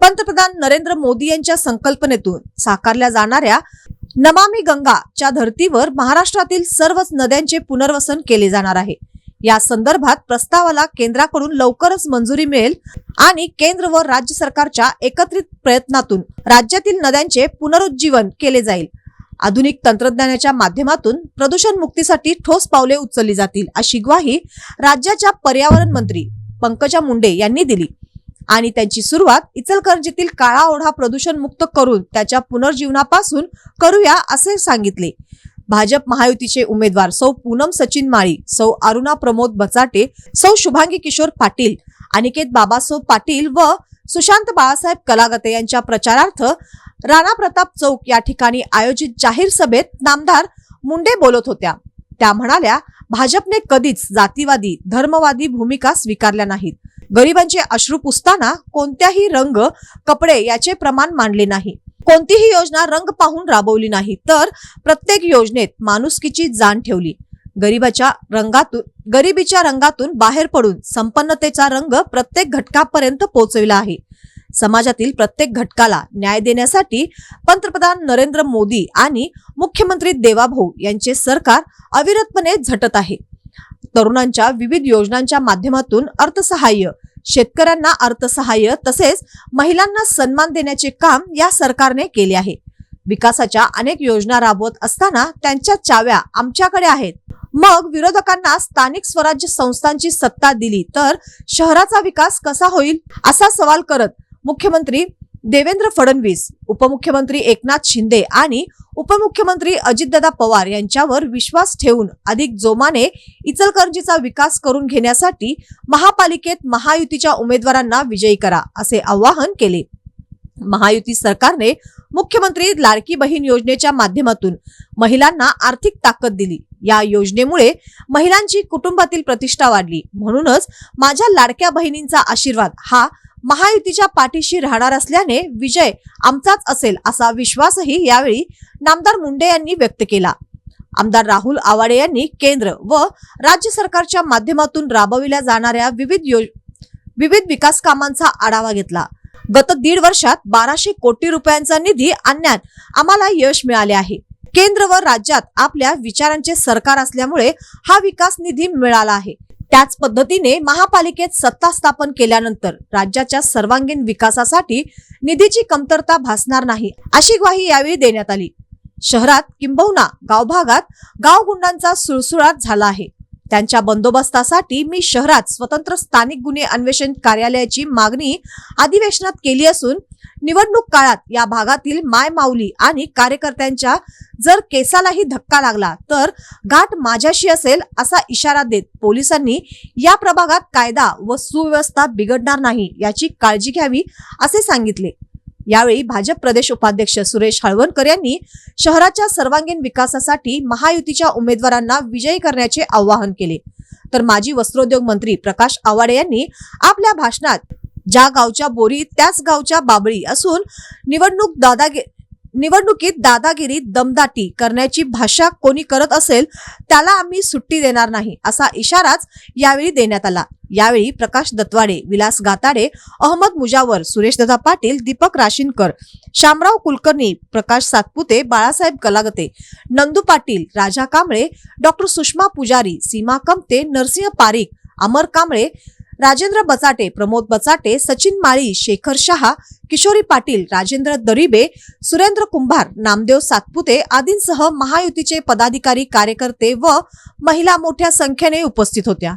पंतप्रधान नरेंद्र मोदी यांच्या संकल्पनेतून साकारल्या जाणाऱ्या नमामी गंगाच्या धर्तीवर महाराष्ट्रातील सर्वच नद्यांचे पुनर्वसन केले जाणार आहे. या संदर्भात प्रस्तावाला केंद्राकडून लवकरच मंजुरी मिळेल आणि केंद्र व राज्य सरकारच्या एकत्रित प्रयत्नातून राज्यातील नद्यांचे पुनरुज्जीवन केले जाईल. आधुनिक तंत्रज्ञानाच्या माध्यमातून प्रदूषण मुक्तीसाठी ठोस पावले उचलली जातील अशी ग्वाही राज्याच्या पर्यावरण मंत्री पंकजा मुंडे यांनी दिली. आणि त्यांची सुरुवात इचलकरंजीतील काळा ओढा प्रदूषण मुक्त करून त्याच्या पुनर्जीवनापासून करूया असे सांगितले. भाजप महायुतीचे उमेदवार सौ पूनम सचिन माळी सौ अरुणा प्रमोद बचाटे सौ शुभांगी किशोर पाटील अनिकेत बाबासाहेब पाटील व सुशांत बाळासाहेब कलागते यांच्या प्रचारार्थ राणा प्रताप चौक या ठिकाणी आयोजित जाहीर सभेत नामदार मुंडे बोलत होत्या. त्या म्हणाल्या भाजपने कधीच जातीवादी धर्मवादी भूमिका स्वीकारल्या नाहीत. गरिबांचे अश्रू पुसताना कोणत्याही रंग कपडे याचे प्रमाण मांडले नाही. कोणतीही योजना रंग पाहून राबवली नाही तर प्रत्येक योजनेत माणुसकीची जाण ठेवली. गरिबाच्या रंगातून गरिबीच्या रंगातून बाहेर पडून संपन्नतेचा रंग प्रत्येक घटकापर्यंत पोहोचविला आहे. समाजातील प्रत्येक घटकाला न्याय देण्यासाठी पंतप्रधान नरेंद्र मोदी आणि मुख्यमंत्री देवाभाऊ यांचे सरकार अविरतपणे झटत आहे. तरुणांच्या विविध योजनांच्या माध्यमातून अर्थसहाय्य शेतकऱ्यांना अर्थसहाय्य तसेच महिलांना सन्मान देण्याचे काम या सरकारने केले आहे. विकासाच्या अनेक योजना राबवत असताना त्यांच्या चाव्या आमच्याकडे आहेत. मग विरोधकांना स्थानिक स्वराज्य संस्थांची सत्ता दिली तर शहराचा विकास कसा होईल असा सवाल करत मुख्यमंत्री देवेंद्र फडणवीस उपमुख्यमंत्री एकनाथ शिंदे आणि उपमुख्यमंत्री अजितदादा पवार यांच्यावर विश्वास ठेवून अधिक जोमाने इचलकरंजीचा विकास करून घेण्यासाठी महापालिकेत महायुतीच्या उमेदवारांना विजयी करा असे आवाहन केले. महायुती सरकारने मुख्यमंत्री लाडकी बहीण योजनेच्या माध्यमातून महिलांना आर्थिक ताकद दिली. या योजनेमुळे महिलांची कुटुंबातील प्रतिष्ठा वाढली. म्हणूनच माझ्या लाडक्या बहिणींचा आशीर्वाद हा महायुतीच्या पाठीशी राहणार असल्याने विजय आमचाच असेल असा विश्वासही यावेळी नामदार मुंडे यांनी व्यक्त केला. आमदार राहुल आवाडे यांनी केंद्र व राज्य सरकारच्या माध्यमातून राबविल्या जाणाऱ्या विविध यो विविध विकास कामांचा आढावा घेतला. गत दीड वर्षात बाराशे कोटी रुपयांचा निधी आणण्यात आम्हाला यश मिळाले आहे. केंद्र व राज्यात आपल्या विचारांचे सरकार असल्यामुळे हा विकास निधी मिळाला आहे. त्याच पद्धतीने महापालिकेत सत्ता स्थापन केल्यानंतर राज्याच्या सर्वांगीण विकासासाठी निधीची कमतरता भासणार नाही अशी ग्वाही यावेळी देण्यात आली. शहरात किंबहुना गावभागात गावगुंडांचा सुळसुळाट झाला आहे. त्यांच्या बंदोबस्तासाठी मी शहरात स्वतंत्र स्थानिक गुन्हे अन्वेषण कार्यालयाची मागणी अधिवेशनात केली असून निवडणूक काळात या भागातील माय माऊली आणि कार्यकर्त्यांच्या जर केसालाही धक्का लागला तर गाठ माझ्याशी असेल असा इशारा देत पोलिसांनी या प्रभागात कायदा व सुव्यवस्था बिघडणार नाही याची काळजी घ्यावी असे सांगितले. यावेळी भाजप प्रदेश उपाध्यक्ष सुरेश हळवणकर यांनी शहराच्या सर्वांगीण विकासासाठी महायुतीच्या उमेदवारांना विजयी करण्याचे आवाहन केले. तर माजी वस्त्रोद्योग मंत्री प्रकाश आवाडे यांनी आपल्या भाषणात ज्या गावच्या बोरी त्याच गावच्या बाबळी असून निवडणूक दादागिरी निवडणुकीत दादागिरी दमदाटी करण्याची भाषा कोणी करत असेल त्याला आम्ही सुट्टी देणार नाही असा इशाराच यावेळी देण्यात आला. यावेळी प्रकाश दत्वाडे विलास गाताडे अहमद मुजावर सुरेश दत्ता पाटील दीपक राशीनकर शामराव कुलकर्णी प्रकाश सातपुते बाळासाहेब कलागते नंदू पाटील राजा कांबळे डॉक्टर सुषमा पुजारी सीमा कमते नरसिंह पारिक अमर कांबळे राजेंद्र बचाटे प्रमोद बचाटे सचिन माळी शेखर शहा किशोरी पाटील राजेंद्र दरिबे सुरेंद्र कुंभार नामदेव सातपुते आदींसह महायुतीचे पदाधिकारी कार्यकर्ते व महिला मोठ्या संख्येने उपस्थित होत्या.